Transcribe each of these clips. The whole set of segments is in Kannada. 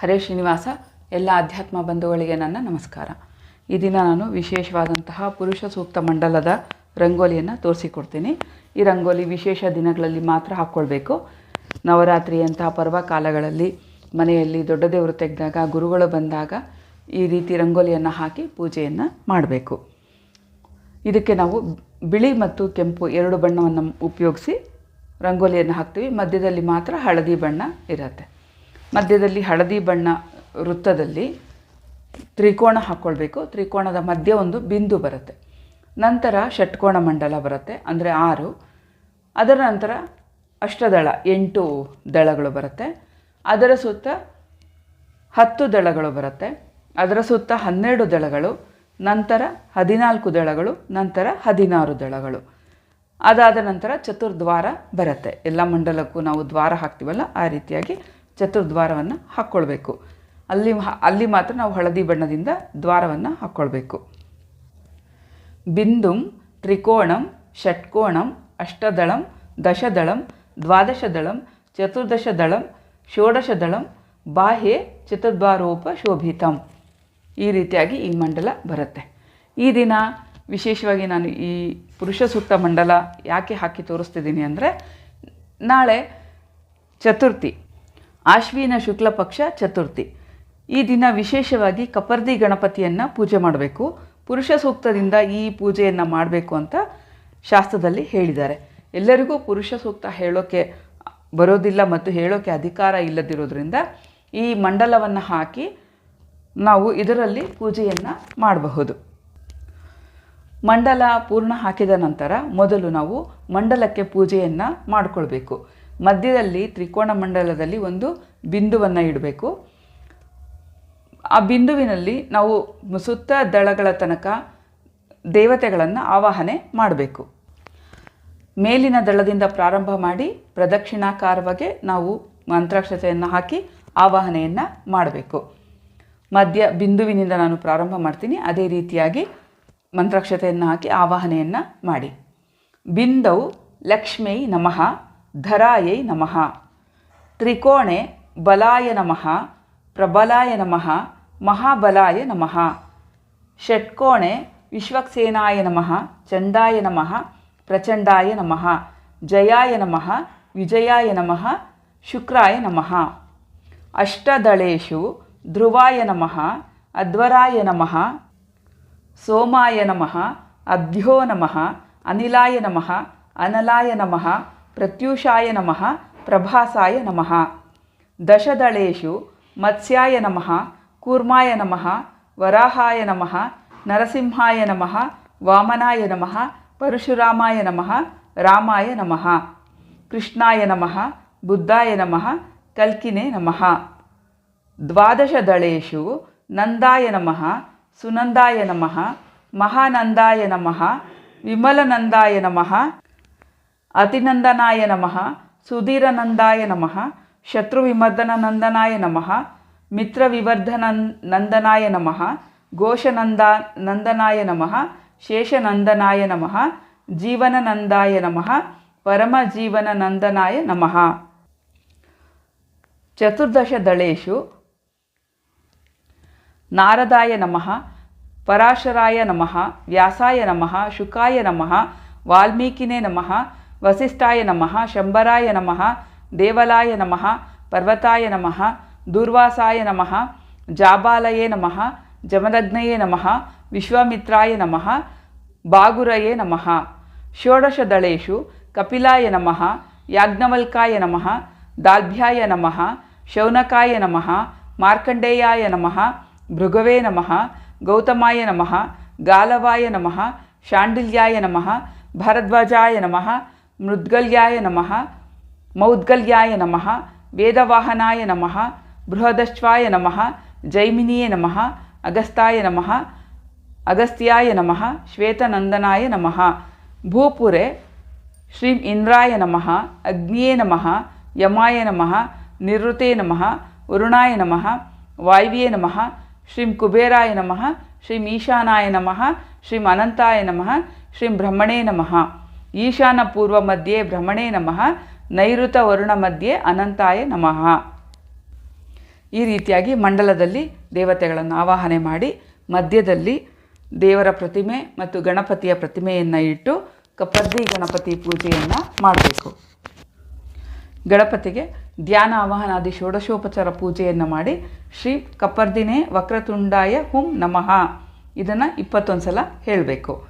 ಹರೇ ಶ್ರೀನಿವಾಸ, ಎಲ್ಲ ಅಧ್ಯಾತ್ಮ ಬಂಧುಗಳಿಗೆ ನನ್ನ ನಮಸ್ಕಾರ. ಈ ದಿನ ನಾನು ವಿಶೇಷವಾದಂತಹ ಪುರುಷ ಸೂಕ್ತ ಮಂಡಲದ ರಂಗೋಲಿಯನ್ನು ತೋರಿಸಿಕೊಡ್ತೀನಿ. ಈ ರಂಗೋಲಿ ವಿಶೇಷ ದಿನಗಳಲ್ಲಿ ಮಾತ್ರ ಹಾಕ್ಕೊಳ್ಬೇಕು ನವರಾತ್ರಿಯಂತಹ ಪರ್ವಕಾಲಗಳಲ್ಲಿ ಮನೆಯಲ್ಲಿ ದೊಡ್ಡ ದೇವರು ತೆಗೆದಾಗ, ಗುರುಗಳು ಬಂದಾಗ ಈ ರೀತಿ ರಂಗೋಲಿಯನ್ನು ಹಾಕಿ ಪೂಜೆಯನ್ನು ಮಾಡಬೇಕು. ಇದಕ್ಕೆ ನಾವು ಬಿಳಿ ಮತ್ತು ಕೆಂಪು ಎರಡು ಬಣ್ಣವನ್ನು ಉಪಯೋಗಿಸಿ ರಂಗೋಲಿಯನ್ನು ಹಾಕ್ತೀವಿ. ಮಧ್ಯದಲ್ಲಿ ಮಾತ್ರ ಹಳದಿ ಬಣ್ಣ ಇರುತ್ತೆ. ಮಧ್ಯದಲ್ಲಿ ಹಳದಿ ಬಣ್ಣ ವೃತ್ತದಲ್ಲಿ ತ್ರಿಕೋಣ ಹಾಕ್ಕೊಳ್ಬೇಕು ತ್ರಿಕೋಣದ ಮಧ್ಯೆ ಒಂದು ಬಿಂದು ಬರುತ್ತೆ. ನಂತರ ಷಟ್ಕೋಣ ಮಂಡಲ ಬರುತ್ತೆ, ಅಂದರೆ ಆರು. ಅದರ ನಂತರ ಅಷ್ಟದಳ, ಎಂಟು ದಳಗಳು ಬರುತ್ತೆ. ಅದರ ಸುತ್ತ ಹತ್ತು ದಳಗಳು ಬರುತ್ತೆ. ಅದರ ಸುತ್ತ ಹನ್ನೆರಡು ದಳಗಳು, ನಂತರ ಹದಿನಾಲ್ಕು ದಳಗಳು, ನಂತರ ಹದಿನಾರು ದಳಗಳು. ಅದಾದ ನಂತರ ಚತುರ್ದ್ವಾರ ಬರುತ್ತೆ. ಎಲ್ಲ ಮಂಡಲಕ್ಕೂ ನಾವು ದ್ವಾರ ಹಾಕ್ತೀವಲ್ಲ, ಆ ರೀತಿಯಾಗಿ ಚತುರ್ದ್ವಾರವನ್ನು ಹಾಕ್ಕೊಳ್ಬೇಕು ಅಲ್ಲಿ ಅಲ್ಲಿ ಮಾತ್ರ ನಾವು ಹಳದಿ ಬಣ್ಣದಿಂದ ದ್ವಾರವನ್ನು ಹಾಕ್ಕೊಳ್ಬೇಕು ಬಿಂದುಂ, ತ್ರಿಕೋಣಂ, ಷಟ್ಕೋಣಂ, ಅಷ್ಟದಳಂ, ದಶದಳಂ, ದ್ವಾದಶದಳಂ, ಚತುರ್ದಶದಳಂ, ಷೋಡಶದಳಂ, ಬಾಹ್ಯ ಚತುರ್ದ್ವಾರೋಪ ಶೋಭಿತಂ ಈ ರೀತಿಯಾಗಿ ಈ ಮಂಡಲ ಬರುತ್ತೆ. ಈ ದಿನ ವಿಶೇಷವಾಗಿ ನಾನು ಈ ಪುರುಷ ಸೂಕ್ತ ಮಂಡಲ ಯಾಕೆ ಹಾಕಿ ತೋರಿಸ್ತಿದ್ದೀನಿ ಅಂದರೆ ನಾಳೆ ಚತುರ್ಥಿ. ಆಶ್ವಿನ ಶುಕ್ಲ ಪಕ್ಷ ಚತುರ್ಥಿ. ಈ ದಿನ ವಿಶೇಷವಾಗಿ ಕಪರ್ದಿ ಗಣಪತಿಯನ್ನು ಪೂಜೆ ಮಾಡಬೇಕು. ಪುರುಷ ಸೂಕ್ತದಿಂದ ಈ ಪೂಜೆಯನ್ನು ಮಾಡಬೇಕು ಅಂತ ಶಾಸ್ತ್ರದಲ್ಲಿ ಹೇಳಿದ್ದಾರೆ. ಎಲ್ಲರಿಗೂ ಪುರುಷ ಸೂಕ್ತ ಹೇಳೋಕ್ಕೆ ಬರೋದಿಲ್ಲ ಮತ್ತು ಹೇಳೋಕ್ಕೆ ಅಧಿಕಾರ ಇಲ್ಲದಿರೋದ್ರಿಂದ ಈ ಮಂಡಲವನ್ನು ಹಾಕಿ ನಾವು ಇದರಲ್ಲಿ ಪೂಜೆಯನ್ನು ಮಾಡಬಹುದು. ಮಂಡಲ ಪೂರ್ಣ ಹಾಕಿದ ನಂತರ ಮೊದಲು ನಾವು ಮಂಡಲಕ್ಕೆ ಪೂಜೆಯನ್ನು ಮಾಡಿಕೊಳ್ಬೇಕು. ಮಧ್ಯದಲ್ಲಿ ತ್ರಿಕೋಣ ಮಂಡಲದಲ್ಲಿ ಒಂದು ಬಿಂದುವನ್ನು ಇಡಬೇಕು. ಆ ಬಿಂದುವಿನಲ್ಲಿ ನಾವು ಸುತ್ತ ದಳಗಳ ತನಕ ದೇವತೆಗಳನ್ನು ಆವಾಹನೆ ಮಾಡಬೇಕು. ಮೇಲಿನ ದಳದಿಂದ ಪ್ರಾರಂಭ ಮಾಡಿ ಪ್ರದಕ್ಷಿಣಾಕಾರವಾಗಿ ನಾವು ಮಂತ್ರಾಕ್ಷತೆಯನ್ನು ಹಾಕಿ ಆವಾಹನೆಯನ್ನು ಮಾಡಬೇಕು. ಮಧ್ಯ ಬಿಂದುವಿನಿಂದ ನಾನು ಪ್ರಾರಂಭ ಮಾಡ್ತೀನಿ. ಅದೇ ರೀತಿಯಾಗಿ ಮಂತ್ರಾಕ್ಷತೆಯನ್ನು ಹಾಕಿ ಆವಾಹನೆಯನ್ನು ಮಾಡಿ. ಬಿಂದವು ಲಕ್ಷ್ಮೀ ನಮಃ. ಧರಾಯೈ ನಮಃ. ತ್ರಿಕೋಣೆ ಬಲಾಯ ನಮಃ, ಪ್ರಬಲಾಯ ನಮಃ, ಮಹಾಬಲಾಯ ನಮಃ. ಷಟ್ಕೋಣೆ ವಿಶ್ವಕ್ಸೇನಾಯ ನಮಃ, ಚಂಡಾಯ ನಮಃ, ಪ್ರಚಂಡಾಯ ನಮಃ. ಜಯಾಯ ನಮಃ, ವಿಜಯಾಯ ನಮಃ, ಶುಕ್ರಾಯ ನಮಃ. ಅಷ್ಟದಳೇಶು ಧ್ರುವಾಯ ನಮಃ, ಅಧ್ವರಾಯ ನಮಃ. ಸೋಮಾಯ ನಮಃ ಅಭ್ಯೋ ನಮಃ, ಅನಿಲಾಯ ನಮಃ, ಅನಲಾಯ ನಮಃ. ಪ್ರತ್ಯೂಷಾಯ ನಮಃ, ಪ್ರಭಾಸಾಯ ನಮಃ. ದಶದಳೇಶು, ಮತ್ಸ್ಯಾಯ ನಮಃ, ಕೂರ್ಮಾಯ ನಮಃ, ವರಾಹಾಯ ನಮಃ, ನರಸಿಂಹಾಯ ನಮಃ, ವಾಮನಾಯ ನಮಃ, ಪರಶುರಾಮಾಯ ನಮಃ, ರಾಮಾಯ ನಮಃ. ಕೃಷ್ಣಾಯ ನಮಃ, ಬುದ್ಧಾಯ ನಮಃ, ಕಲ್ಕಿನೇ ನಮಃ. ದ್ವಾದಶದಳೇಶು, ನಂದಾಯ ನಮಃ, ಸುನಂದಾಯ ನಮಃ, ಮಹಾನಂದಾಯ ನಮಃ, ವಿಮಲನಂದಾಯ ನಮಃ ಅತಿನಂದನಾಯ ನಮಃ, ಸುಧೀರನಂದಾಯ ನಮಃ, ಶತ್ರುವಿಮರ್ದನನಂದನಾಯ ನಮಃ ಮಿತ್ರವಿವರ್ಧನ ನಂದನಾಯ ನಮಃ, ಘೋಷನಂದ, ನಂದನಾಯ ನಮಃ, ಶೇಷನಂದನಾಯ ನಮಃ, ಜೀವನನಂದಾಯ ನಮಃ, ಪರಮಜೀವನನಂದನಾಯ ನಮಃ. ಚತುರ್ದಶದಳೇಶು ನಾರದಾಯ ನಮಃ, ಪರಾಶರಾಯ ನಮಃ, ವ್ಯಾಸಾಯ ನಮಃ, ಶುಕಾಯ ನಮಃ, ವಾಲ್ಮೀಕಿನೇ ನಮಃ ವಸಿಷ್ಠಾಯ ನಮಃ ಶಂಬರಾಯ ನಮಃ ದೇವಲಾಯ ನಮಃ ಪರ್ವತಾಯ ನಮಃ ದೂರ್ವಾಸಾಯ ನಮಃ ಜಾಬಾಲಯೇ ನಮಃ ಜಮದಗ್ನಯೇ ನಮಃ ವಿಶ್ವಾಮಿತ್ರಾಯ ನಮಃ ಬಾಗುರಯೇ ನಮಃ ಷೋಡಶದಳೇಶು ಕಪಿಲಾಯ ನಮಃ ಯಾಜ್ಞವಲ್ಕಾಯ ನಮಃ ದಾಲ್ಭ್ಯಾಯ ನಮಃ ಶೌನಕಾಯ ನಮಃ ಮಾರ್ಕಂಡೇಯಾಯ ನಮಃ ಭೃಗವೇ ನಮಃ ಗೌತಮಾಯ ನಮಃ ಗಾಲವಾಯ ನಮಃ ಶಾಂಡಿಲ್ಯಾಯ ನಮಃ ಭರದ್ವಾಜಾಯ ನಮಃ ಮೃದ್ಗಲ್ಯಾಯ ನಮಃ, ಮೌದ್ಗಲ್ಯಾಯ ನಮಃ, ವೇದವಾಹನಾಯ ನಮಃ, ಬೃಹದಶ್ವಾಯ ನಮಃ, ಜೈಮಿನಿಯೇ ನಮಃ, ಅಗಸ್ತಾಯ ನಮಃ, ಅಗಸ್ತ್ಯಾಯ ನಮಃ, ಶ್ವೇತನಂದನಾಯ ನಮಃ, ಭೂಪುರೆ ಶ್ರೀ ಇಂದ್ರಾಯ ನಮಃ, ಅಗ್ನಿಯೇ ನಮಃ, ಯಮಾಯ ನಮಃ ನಿವೃತೆ ನಮಃ, ವರುಣಾಯ ನಮಃ ವಾಯುವ್ಯೇ ನಮಃ ಶ್ರೀಂ ಕುಬೇರಾಯ ನಮಃ ಶ್ರೀಂ ಈಶಾನಾಯ ನಮಃ ಶ್ರೀಂ ಅನಂತಾಯ ನಮಃ ಶ್ರೀಂ ಬ್ರಹ್ಮಣೇ ನಮಃ. ಈಶಾನ ಪೂರ್ವ ಮಧ್ಯೆ ಭ್ರಮಣೇ ನಮಃ, ನೈಋತ ವರುಣ ಮಧ್ಯೆ ಅನಂತಾಯ ನಮಃ. ಈ ರೀತಿಯಾಗಿ ಮಂಡಲದಲ್ಲಿ ದೇವತೆಗಳನ್ನು ಆವಾಹನೆ ಮಾಡಿ, ಮಧ್ಯದಲ್ಲಿ ದೇವರ ಪ್ರತಿಮೆ ಮತ್ತು ಗಣಪತಿಯ ಪ್ರತಿಮೆಯನ್ನು ಇಟ್ಟು ಕಪದ್ದಿ ಗಣಪತಿ ಪೂಜೆಯನ್ನು ಮಾಡಬೇಕು. ಗಣಪತಿಗೆ ಧ್ಯಾನ ಆವಾಹನಾದಿ ಷೋಡಶೋಪಚಾರ ಪೂಜೆಯನ್ನು ಮಾಡಿ, ಶ್ರೀ ಕಪರ್ದಿನೇ ವಕ್ರತುಂಡಾಯ ಹುಂ ನಮಃ ಇದನ್ನು ಇಪ್ಪತ್ತೊಂದು ಸಲ ಹೇಳಬೇಕು.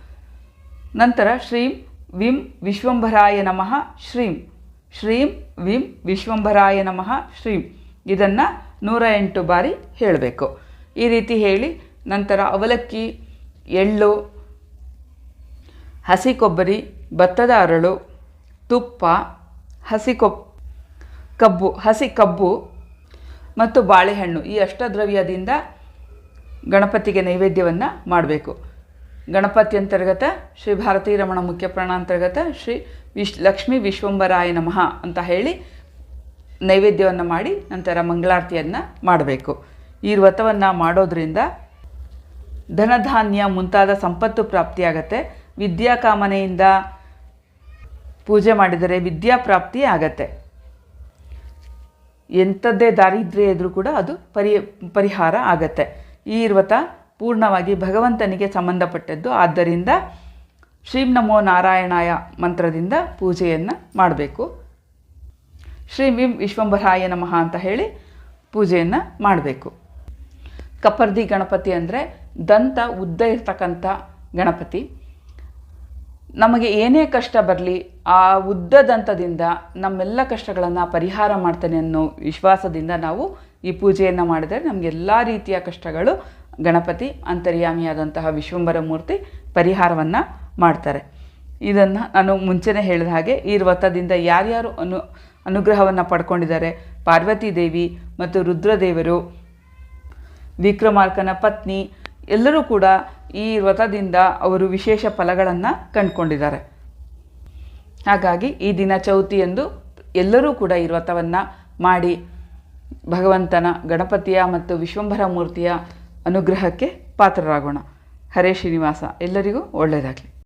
ನಂತರ ಶ್ರೀಂ ವಿಂ ವಿಶ್ವಂಭರಾಯ ನಮಃ ಶ್ರೀಂ. ಶ್ರೀಂ ವಿಂ ವಿಶ್ವಂಭರಾಯ ನಮಃ ಶ್ರೀಂ. ಇದನ್ನು ನೂರ ಎಂಟು ಬಾರಿ ಹೇಳಬೇಕು. ಈ ರೀತಿ ಹೇಳಿ ನಂತರ ಅವಲಕ್ಕಿ, ಎಳ್ಳು ಹಸಿ ಕೊಬ್ಬರಿ ಭತ್ತದ ಅರಳು, ತುಪ್ಪ ಹಸಿ ಕೊಬ್ ಕಬ್ಬು ಹಸಿ ಕಬ್ಬು ಮತ್ತು ಬಾಳೆಹಣ್ಣು. ಈ ಅಷ್ಟದ್ರವ್ಯದಿಂದ ಗಣಪತಿಗೆ ನೈವೇದ್ಯವನ್ನು ಮಾಡಬೇಕು. ಗಣಪತಿ ಅಂತರ್ಗತ ಶ್ರೀ ಭಾರತೀ ರಮಣ ಮುಖ್ಯ ಪ್ರಾಣಾಂತರ್ಗತ ಶ್ರೀ ವಿಶ್, ಲಕ್ಷ್ಮೀ ವಿಶ್ವಂಬರಾಯ ನಮಃ ಅಂತ ಹೇಳಿ ನೈವೇದ್ಯವನ್ನು ಮಾಡಿ ನಂತರ ಮಂಗಳಾರತಿಯನ್ನು ಮಾಡಬೇಕು. ಈ ವ್ರತವನ್ನು ಮಾಡೋದ್ರಿಂದ ಧನಧಾನ್ಯ ಮುಂತಾದ ಸಂಪತ್ತು ಪ್ರಾಪ್ತಿಯಾಗತ್ತೆ. ವಿದ್ಯಾಕಾಮನೆಯಿಂದ ಪೂಜೆ ಮಾಡಿದರೆ ವಿದ್ಯಾಪ್ರಾಪ್ತಿ ಆಗತ್ತೆ. ಎಂಥದ್ದೇ ದಾರಿದ್ರ್ಯ ಇದ್ದರೂ ಕೂಡ ಅದು ಪರಿ, ಪರಿಹಾರ ಆಗತ್ತೆ. ಈ ವ್ರತ ಪೂರ್ಣವಾಗಿ ಭಗವಂತನಿಗೆ ಸಂಬಂಧಪಟ್ಟದ್ದು. ಆದ್ದರಿಂದ ಶ್ರೀಂ ನಮೋ ನಾರಾಯಣಾಯ ಮಂತ್ರದಿಂದ ಪೂಜೆಯನ್ನು ಮಾಡಬೇಕು. ಶ್ರೀ ವಿಂ ವಿಶ್ವಂಭರಾಯ ನಮಃ ಅಂತ ಹೇಳಿ ಪೂಜೆಯನ್ನು ಮಾಡಬೇಕು. ಕಪರ್ದಿ ಗಣಪತಿ ಅಂದರೆ ದಂತ ಉದ್ದ ಇರ್ತಕ್ಕಂಥ ಗಣಪತಿ. ನಮಗೆ ಏನೇ ಕಷ್ಟ ಬರಲಿ ಆ ಉದ್ದ ದಂತದಿಂದ ನಮ್ಮೆಲ್ಲ ಕಷ್ಟಗಳನ್ನು ಪರಿಹಾರ ಮಾಡ್ತಾನೆ ಅನ್ನೋ ವಿಶ್ವಾಸದಿಂದ ನಾವು ಈ ಪೂಜೆಯನ್ನು ಮಾಡಿದರೆ ನಮಗೆಲ್ಲ ರೀತಿಯ ಕಷ್ಟಗಳು ಗಣಪತಿ, ಅಂತರ್ಯಾಮಿಯಾದಂತಹ ವಿಶ್ವಂಬರ ಮೂರ್ತಿ ಪರಿಹಾರವನ್ನು ಮಾಡ್ತಾರೆ. ಇದನ್ನು ನಾನು ಮುಂಚೆನೇ ಹೇಳಿದ ಹಾಗೆ ಈ ವ್ರತದಿಂದ ಯಾರ್ಯಾರು ಅನು, ಅನುಗ್ರಹವನ್ನು ಪಡ್ಕೊಂಡಿದ್ದಾರೆ, ಪಾರ್ವತಿ ದೇವಿ ಮತ್ತು ರುದ್ರದೇವರು, ವಿಕ್ರಮಾರ್ಕನ ಪತ್ನಿ, ಎಲ್ಲರೂ ಕೂಡ ಈ ವ್ರತದಿಂದ ಅವರು ವಿಶೇಷ ಫಲಗಳನ್ನು ಕಂಡುಕೊಂಡಿದ್ದಾರೆ. ಹಾಗಾಗಿ ಈ ದಿನ ಚೌತಿಯಂದು ಎಲ್ಲರೂ ಕೂಡ ಈ ವ್ರತವನ್ನು ಮಾಡಿ ಭಗವಂತನ ಗಣಪತಿಯ ಮತ್ತು ವಿಶ್ವಂಭರ ಮೂರ್ತಿಯ ಅನುಗ್ರಹಕ್ಕೆ ಪಾತ್ರರಾಗೋಣ. ಹರೇ ಶ್ರೀನಿವಾಸ ಎಲ್ಲರಿಗೂ ಒಳ್ಳೆಯದಾಗಲಿ.